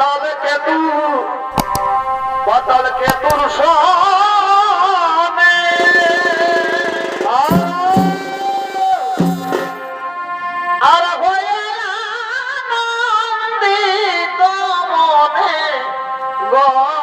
পাতাল কেতু পাতাল কেতুর সামনে আর হয়ে আনন্দিত মনে গো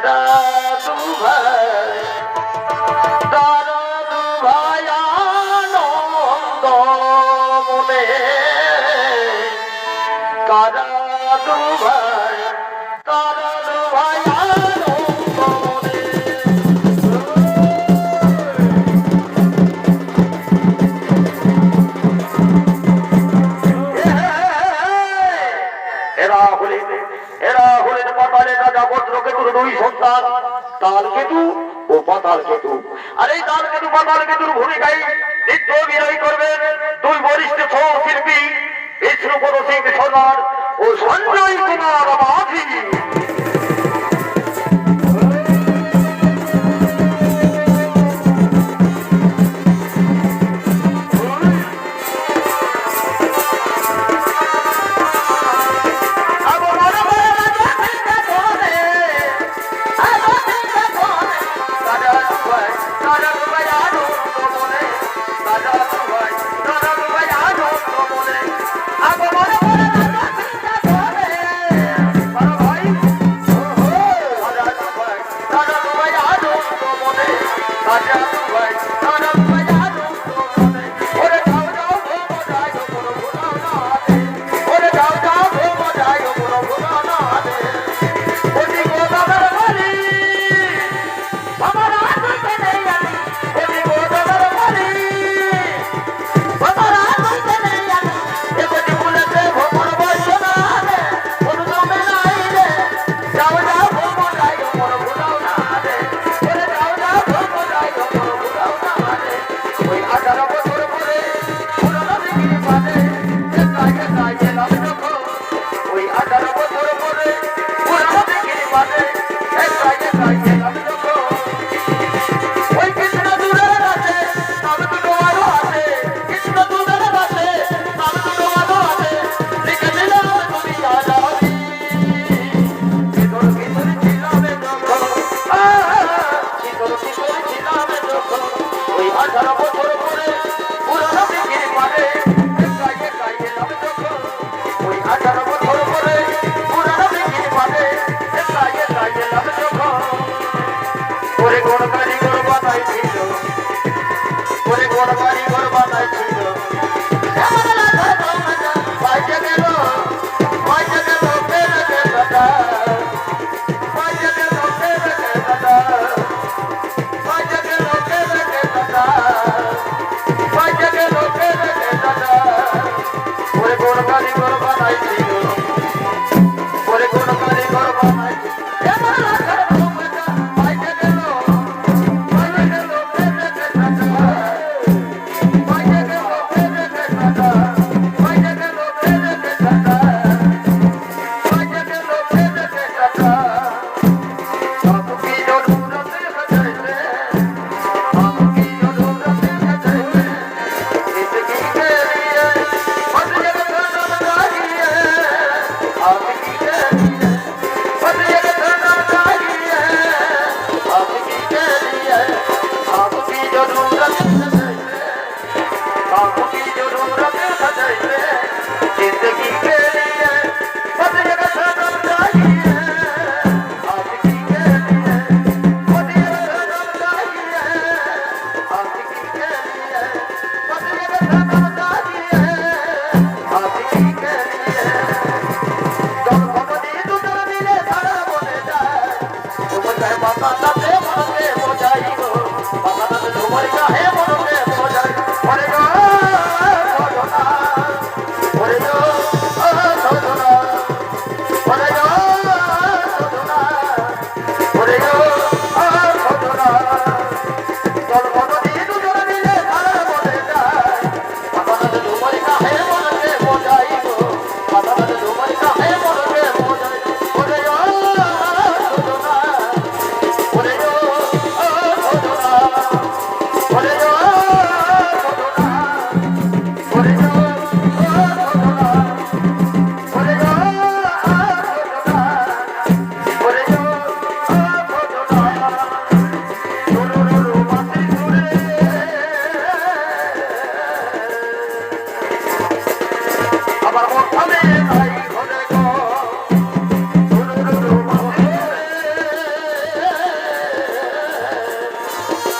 parar. বঙ্গবন্ধুর ভূমিকায় নৃত্য অভিনয় করবেন দুই বরিষ্ঠ সহশিল্পী বিষ্ণুপদ সিং সোনার ও সঞ্জয় কুমার মাঝি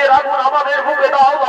পিতৃ আগুন আমাদের বুকে দাও।